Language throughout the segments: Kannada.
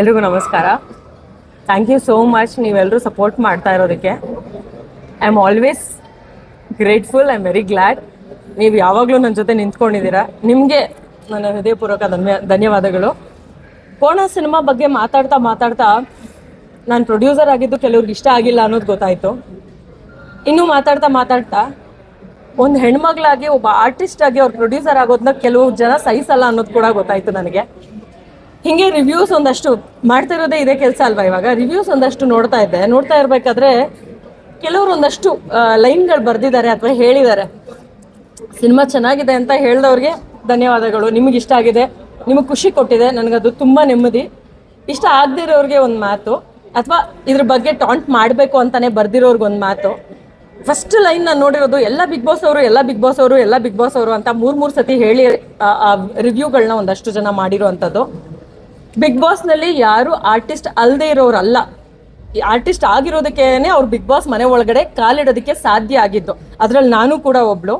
ಎಲ್ರಿಗೂ ನಮಸ್ಕಾರ. ಥ್ಯಾಂಕ್ ಯು ಸೋ ಮಚ್ ನೀವೆಲ್ಲರೂ ಸಪೋರ್ಟ್ ಮಾಡ್ತಾ ಇರೋದಕ್ಕೆ. I am always grateful I am very glad ನೀವು ಯಾವಾಗಲೂ ನನ್ನ ಜೊತೆ ನಿಂತ್ಕೊಂಡಿದ್ದೀರಾ? ನಿಮಗೆ ನನ್ನ ಹೃದಯಪೂರ್ವಕ ಧನ್ಯ, ಧನ್ಯವಾದಗಳು. ಕೋಣ ಸಿನಿಮಾ ಬಗ್ಗೆ ಮಾತಾಡ್ತಾ ಮಾತಾಡ್ತಾ ನಾನು ಪ್ರೊಡ್ಯೂಸರ್ ಆಗಿದ್ದು ಕೆಲವ್ರಿಗೆ ಇಷ್ಟ ಆಗಿಲ್ಲ ಅನ್ನೋದು ಗೊತ್ತಾಯಿತು. ಇನ್ನೂ ಮಾತಾಡ್ತಾ ಮಾತಾಡ್ತಾ ಒಂದು ಹೆಣ್ಮಗಳಾಗಿ ಒಬ್ಬ ಆರ್ಟಿಸ್ಟ್ ಆಗಿ ಅವ್ರು ಪ್ರೊಡ್ಯೂಸರ್ ಆಗೋದನ್ನ ಕೆಲವು ಜನ ಸಹಿಸಲ್ಲ ಅನ್ನೋದು ಕೂಡ ಗೊತ್ತಾಯಿತು ನನಗೆ. ಹಿಂಗೆ ರಿವ್ಯೂಸ್ ಒಂದಷ್ಟು ಮಾಡ್ತಾ ಇರೋದೇ ಇದೇ ಕೆಲಸ ಅಲ್ವಾ ಇವಾಗ? ರಿವ್ಯೂಸ್ ಒಂದಷ್ಟು ನೋಡ್ತಾ ಇದ್ದೆ. ನೋಡ್ತಾ ಇರಬೇಕಾದ್ರೆ ಕೆಲವರು ಒಂದಷ್ಟು ಲೈನ್ಗಳು ಬರೆದಿದ್ದಾರೆ ಅಥವಾ ಹೇಳಿದ್ದಾರೆ. ಸಿನಿಮಾ ಚೆನ್ನಾಗಿದೆ ಅಂತ ಹೇಳಿದವ್ರಿಗೆ ಧನ್ಯವಾದಗಳು. ನಿಮಗೆ ಇಷ್ಟ ಆಗಿದೆ, ನಿಮಗೆ ಖುಷಿ ಕೊಟ್ಟಿದೆ, ನನಗದು ತುಂಬ ನೆಮ್ಮದಿ. ಇಷ್ಟ ಆಗದೇ ಇರೋರಿಗೆ ಒಂದು ಮಾತು, ಅಥವಾ ಇದ್ರ ಬಗ್ಗೆ ಟಾಂಟ್ ಮಾಡಬೇಕು ಅಂತಲೇ ಬರ್ದಿರೋರ್ಗೆ ಒಂದು ಮಾತು. ಫಸ್ಟ್ ಲೈನ್ ನಾನು ನೋಡಿರೋದು, ಎಲ್ಲ ಬಿಗ್ ಬಾಸ್ ಅವರು, ಎಲ್ಲ ಬಿಗ್ ಬಾಸ್ ಅವರು, ಎಲ್ಲ ಬಿಗ್ ಬಾಸ್ ಅವರು ಅಂತ ಮೂರು ಮೂರು ಸತಿ ಹೇಳಿ ರಿವ್ಯೂಗಳನ್ನ ಒಂದಷ್ಟು ಜನ ಮಾಡಿರೋವಂಥದ್ದು ಬಿಗ್ ಬಾಸ್ನಲ್ಲಿ ಯಾರು ಆರ್ಟಿಸ್ಟ್ ಅಲ್ಲದೆ ಇರೋರಲ್ಲ. ಆರ್ಟಿಸ್ಟ್ ಆಗಿರೋದಕ್ಕೇನೆ ಅವ್ರು ಬಿಗ್ ಬಾಸ್ ಮನೆ ಒಳಗಡೆ ಕಾಲಿಡೋದಕ್ಕೆ ಸಾಧ್ಯ ಆಗಿದ್ದು. ಅದ್ರಲ್ಲಿ ನಾನು ಕೂಡ ಒಬ್ಳು.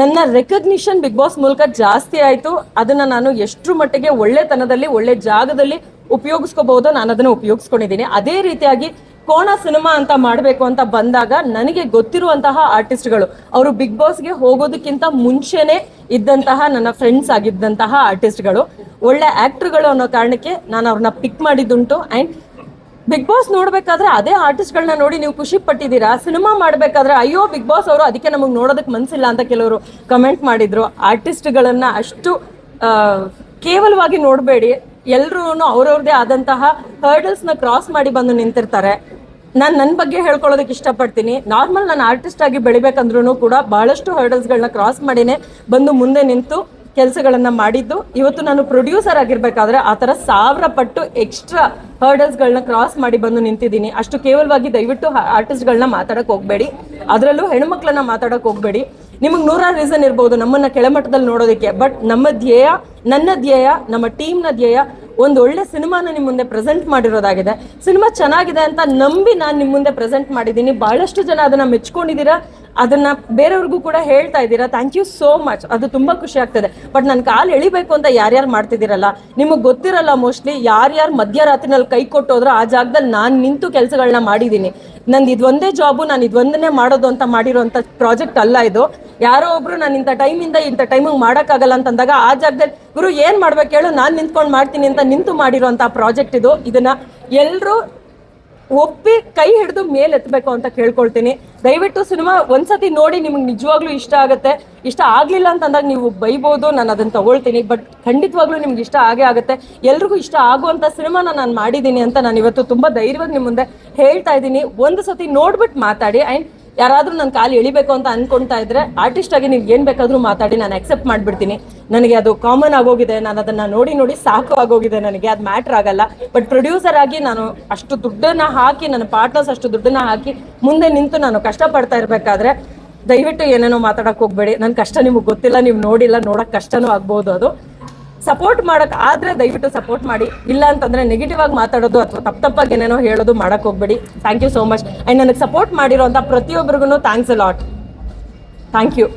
ನನ್ನ ರೆಕಗ್ನಿಷನ್ ಬಿಗ್ ಬಾಸ್ ಮೂಲಕ ಜಾಸ್ತಿ ಆಯಿತು. ಅದನ್ನ ನಾನು ಎಷ್ಟರ ಮಟ್ಟಿಗೆ ಒಳ್ಳೆತನದಲ್ಲಿ, ಒಳ್ಳೆ ಜಾಗದಲ್ಲಿ ಉಪಯೋಗಿಸ್ಕೋಬಹುದು ನಾನು ಅದನ್ನ ಉಪಯೋಗಿಸ್ಕೊಂಡಿದ್ದೀನಿ. ಅದೇ ರೀತಿಯಾಗಿ ಕೋಣ ಸಿನಿಮಾ ಅಂತ ಮಾಡಬೇಕು ಅಂತ ಬಂದಾಗ ನನಗೆ ಗೊತ್ತಿರುವಂತಹ ಆರ್ಟಿಸ್ಟ್ಗಳು. ಅವರು ಬಿಗ್ ಬಾಸ್ಗೆ ಹೋಗೋದಕ್ಕಿಂತ ಮುಂಚೆನೆ ಇದ್ದಂತಹ ನನ್ನ ಫ್ರೆಂಡ್ಸ್ ಆಗಿದ್ದಂತಹ ಆರ್ಟಿಸ್ಟ್ಗಳು. ಒಳ್ಳೆ ಆ್ಯಕ್ಟ್ರುಗಳು ಅನ್ನೋ ಕಾರಣಕ್ಕೆ ನಾನು ಅವ್ರನ್ನ ಪಿಕ್ ಮಾಡಿದ್ದುಂಟು. ಆ್ಯಂಡ್ ಬಿಗ್ ಬಾಸ್ ನೋಡ್ಬೇಕಾದ್ರೆ ಅದೇ ಆರ್ಟಿಸ್ಟ್ಗಳನ್ನ ನೋಡಿ ನೀವು ಖುಷಿ ಪಟ್ಟಿದ್ದೀರಾ? ಸಿನಿಮಾ ಮಾಡ್ಬೇಕಾದ್ರೆ ಅಯ್ಯೋ, ಬಿಗ್ ಬಾಸ್ ಅವರು ಅದಕ್ಕೆ ನಮಗೆ ನೋಡೋದಕ್ಕೆ ಮನಸ್ಸಿಲ್ಲ ಅಂತ ಕೆಲವರು ಕಮೆಂಟ್ ಮಾಡಿದ್ರು. ಆರ್ಟಿಸ್ಟ್ಗಳನ್ನ ಅಷ್ಟು ಕೇವಲವಾಗಿ ನೋಡಬೇಡಿ. ಎಲ್ಲರೂ ಅವ್ರವ್ರದೇ ಆದಂತಹ ಹರ್ಡಲ್ಸ್ನ ಕ್ರಾಸ್ ಮಾಡಿ ಬಂದು ನಿಂತಿರ್ತಾರೆ. ನಾನು ನನ್ನ ಬಗ್ಗೆ ಹೇಳ್ಕೊಳ್ಳೋದಕ್ಕೆ ಇಷ್ಟಪಡ್ತೀನಿ. ನಾರ್ಮಲ್ ನಾನು ಆರ್ಟಿಸ್ಟ್ ಆಗಿ ಬೆಳಿಬೇಕಂದ್ರೂ ಕೂಡ ಬಹಳಷ್ಟು ಹರ್ಡಲ್ಸ್ಗಳನ್ನ ಕ್ರಾಸ್ ಮಾಡಿನೇ ಬಂದು ಮುಂದೆ ನಿಂತು ಕೆಲಸಗಳನ್ನ ಮಾಡಿದ್ದು. ಇವತ್ತು ನಾನು ಪ್ರೊಡ್ಯೂಸರ್ ಆಗಿರ್ಬೇಕಾದ್ರೆ ಆ ಥರ ಸಾವಿರ ಪಟ್ಟು ಎಕ್ಸ್ಟ್ರಾ ಹರ್ಡಲ್ಸ್ಗಳನ್ನ ಕ್ರಾಸ್ ಮಾಡಿ ಬಂದು ನಿಂತಿದ್ದೀನಿ. ಅಷ್ಟು ಕೇವಲವಾಗಿ ದಯವಿಟ್ಟು ಆರ್ಟಿಸ್ಟ್ಗಳನ್ನ ಮಾತಾಡಕ್ ಹೋಗಬೇಡಿ. ಅದರಲ್ಲೂ ಹೆಣ್ಮಕ್ಳನ್ನ ಮಾತಾಡಕ್ ಹೋಗಬೇಡಿ. ನಿಮಗೆ ನೂರಾರು ರೀಸನ್ ಇರ್ಬೋದು ನಮ್ಮನ್ನ ಕೆಳಮಟ್ಟದಲ್ಲಿ ನೋಡೋದಕ್ಕೆ. ಬಟ್ ನಮ್ಮ ಧ್ಯೇಯ, ನನ್ನ ಧ್ಯೇಯ, ನಮ್ಮ ಟೀಮ್ನ ಧ್ಯೇಯ ಒಂದು ಒಳ್ಳೆ ಸಿನಿಮಾನ ನಿಮ್ಮ ಮುಂದೆ ಪ್ರೆಸೆಂಟ್ ಮಾಡಿರೋದಾಗಿದೆ. ಸಿನಿಮಾ ಚೆನ್ನಾಗಿದೆ ಅಂತ ನಂಬಿ ನಾನು ನಿಮ್ಮ ಮುಂದೆ ಪ್ರೆಸೆಂಟ್ ಮಾಡಿದ್ದೀನಿ. ಬಹಳಷ್ಟು ಜನ ಅದನ್ನ ಮೆಚ್ಕೊಂಡಿದ್ದೀರಾ? ಅದನ್ನ ಬೇರೆಯವ್ರಿಗೂ ಕೂಡ ಹೇಳ್ತಾ ಇದ್ದೀರಾ? ಥ್ಯಾಂಕ್ ಯು ಸೋ ಮಚ್ ಅದು ತುಂಬಾ ಖುಷಿ ಆಗ್ತದೆ. ಬಟ್ ನನ್ನ ಕಾಲು ಎಳಿಬೇಕು ಅಂತ ಯಾರ್ಯಾರು ಮಾಡ್ತಿದ್ದೀರಲ್ಲ, ನಿಮಗೆ ಗೊತ್ತಿರಲ್ಲ ಮೋಸ್ಟ್ಲಿ ಯಾರ್ಯಾರು ಮಧ್ಯರಾತ್ರಿನಲ್ಲಿ ಕೈ ಕೊಟ್ಟೋದ್ರು ಆ ಜಾಗದಲ್ಲಿ ನಾನು ನಿಂತು ಕೆಲಸಗಳನ್ನ ಮಾಡಿದ್ದೀನಿ ನಂದು ಇದೊಂದೇ ಜಾಬು ನಾನು ಇದೊಂದನ್ನೇ ಮಾಡೋದು ಅಂತ ಮಾಡಿರೋಂಥ ಪ್ರಾಜೆಕ್ಟ್ ಅಲ್ಲ ಇದು. ಯಾರೋ ಒಬ್ರು ನಾನು ಇಂಥ ಟೈಮಿಂದ ಇಂಥ ಟೈಮಿಗೆ ಮಾಡೋಕ್ಕಾಗಲ್ಲ ಅಂತಂದಾಗ ಆ ಜಾಗದಲ್ಲಿ, ಗುರು ಏನು ಮಾಡ್ಬೇಕು ಹೇಳು ನಾನು ನಿಂತ್ಕೊಂಡು ಮಾಡ್ತೀನಿ ಅಂತ ನಿಂತು ಮಾಡಿರೋಂಥ ಪ್ರಾಜೆಕ್ಟ್ ಇದು. ಇದನ್ನು ಎಲ್ಲರೂ ಒಪ್ಪಿ ಕೈ ಹಿಡಿದು ಮೇಲೆ ಎತ್ತಬೇಕು ಅಂತ ಕೇಳ್ಕೊಳ್ತೀನಿ. ದಯವಿಟ್ಟು ಸಿನಿಮಾ ಒಂದ್ಸತಿ ನೋಡಿ ನಿಮ್ಗೆ ನಿಜವಾಗ್ಲೂ ಇಷ್ಟ ಆಗುತ್ತೆ. ಇಷ್ಟ ಆಗಲಿಲ್ಲ ಅಂತಂದಾಗ ನೀವು ಬೈಬೋದು, ನಾನು ಅದನ್ನ ತಗೊಳ್ತೀನಿ. ಬಟ್ ಖಂಡಿತವಾಗ್ಲೂ ನಿಮ್ಗೆ ಇಷ್ಟ ಆಗೇ ಆಗುತ್ತೆ. ಎಲ್ರಿಗೂ ಇಷ್ಟ ಆಗುವಂಥ ಸಿನಿಮಾನ ನಾನು ಮಾಡಿದ್ದೀನಿ ಅಂತ ನಾನು ಇವತ್ತು ತುಂಬಾ ಧೈರ್ಯವಾಗಿ ನಿಮ್ಮ ಮುಂದೆ ಹೇಳ್ತಾ ಇದ್ದೀನಿ. ಒಂದು ಸತಿ ನೋಡ್ಬಿಟ್ಟು ಮಾತಾಡಿ. ಅಂಡ್ ಯಾರಾದ್ರೂ ನನ್ನ ಕಾಲು ಎಳಿಬೇಕು ಅಂತ ಅನ್ಕೊಂತಾ ಇದ್ರೆ ಆರ್ಟಿಸ್ಟ್ ಆಗಿ ನೀವು ಏನ್ ಬೇಕಾದ್ರೂ ಮಾತಾಡಿ, ನಾನು ಅಕ್ಸೆಪ್ಟ್ ಮಾಡ್ಬಿಡ್ತೀನಿ. ನನಗೆ ಅದು ಕಾಮನ್ ಆಗೋಗಿದೆ, ನಾನು ಅದನ್ನ ನೋಡಿ ನೋಡಿ ಸಾಕು ಆಗೋಗಿದೆ, ನನಗೆ ಅದು ಮ್ಯಾಟ್ರ್ ಆಗಲ್ಲ. ಬಟ್ ಪ್ರೊಡ್ಯೂಸರ್ ಆಗಿ ನಾನು ಅಷ್ಟು ದುಡ್ಡನ್ನ ಹಾಕಿ, ನನ್ನ ಪಾರ್ಟ್ನರ್ಸ್ ಅಷ್ಟು ದುಡ್ಡನ್ನ ಹಾಕಿ ಮುಂದೆ ನಿಂತು ನಾನು ಕಷ್ಟಪಡ್ತಾ ಇರ್ಬೇಕಾದ್ರೆ ದಯವಿಟ್ಟು ಏನೇನೋ ಮಾತಾಡಕ್ ಹೋಗ್ಬೇಡಿ. ನನ್ನ ಕಷ್ಟ ನಿಮಗೆ ಗೊತ್ತಿಲ್ಲ, ನೀವು ನೋಡಿಲ್ಲ, ನೋಡಕ್ ಕಷ್ಟನೂ ಆಗ್ಬೋದು ಅದು. ಸಪೋರ್ಟ್ ಮಾಡಕ್ ಆದ್ರೆ ದಯವಿಟ್ಟು ಸಪೋರ್ಟ್ ಮಾಡಿ. ಇಲ್ಲ ಅಂತಂದ್ರೆ ನೆಗೆಟಿವ್ ಆಗಿ ಮಾತಾಡೋದು ಅಥವಾ ತಪ್ಪ ತಪ್ಪಾಗಿ ಏನೇನೋ ಹೇಳೋದು ಮಾಡಕ್ ಹೋಗ್ಬೇಡಿ. Thank you so much and ನನಗೆ ಸಪೋರ್ಟ್ ಮಾಡಿರೋಂಥ ಪ್ರತಿಯೊಬ್ಬರಿಗೂ thanks a lot thank you